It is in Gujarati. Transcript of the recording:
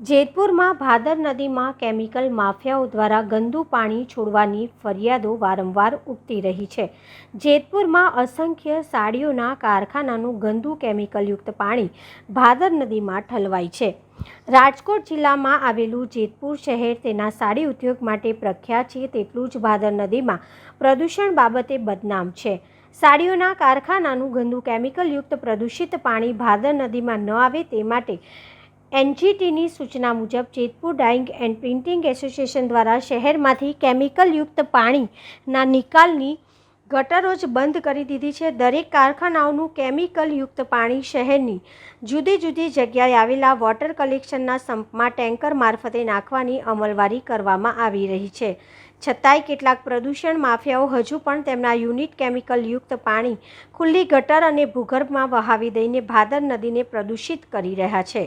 જેતપુરમાં ભાદર નદીમાં કેમિકલ માફિયાઓ દ્વારા ગંદુ પાણી છોડવાની ફરિયાદો વારંવાર ઉઠતી રહી છે. જેતપુરમાં અસંખ્ય સાડીઓના કારખાનાનું ગંદુ કેમિકલયુક્ત પાણી ભાદર નદીમાં ઠલવાય છે. રાજકોટ જિલ્લામાં આવેલું જેતપુર શહેર તેના સાડી ઉદ્યોગ માટે પ્રખ્યાત છે તેટલું જ ભાદર નદીમાં પ્રદૂષણ બાબતે બદનામ છે. સાડીઓના કારખાનાનું ગંદુ કેમિકલયુક્ત પ્રદૂષિત પાણી ભાદર નદીમાં ન આવે તે માટે એનજીટીની સૂચના મુજબ Jetpur dyeing and printing association દ્વારા શહેરમાંથી કેમિકલયુક્ત પાણીના નિકાલની ગટરો જ બંધ કરી દીધી છે. દરેક કારખાનાઓનું કેમિકલયુક્ત પાણી શહેરની જુદી જુદી જગ્યાએ આવેલા વોટર કલેક્શનના સંપમાં ટેન્કર મારફતે નાખવાની અમલવારી કરવામાં આવી રહી છે. છતાંય કેટલાક પ્રદૂષણ માફિયાઓ હજુ પણ તેમના યુનિટ કેમિકલયુક્ત પાણી ખુલ્લી ગટર અને ભૂગર્ભમાં વહાવી દઈને ભાદર નદીને પ્રદૂષિત કરી રહ્યા છે.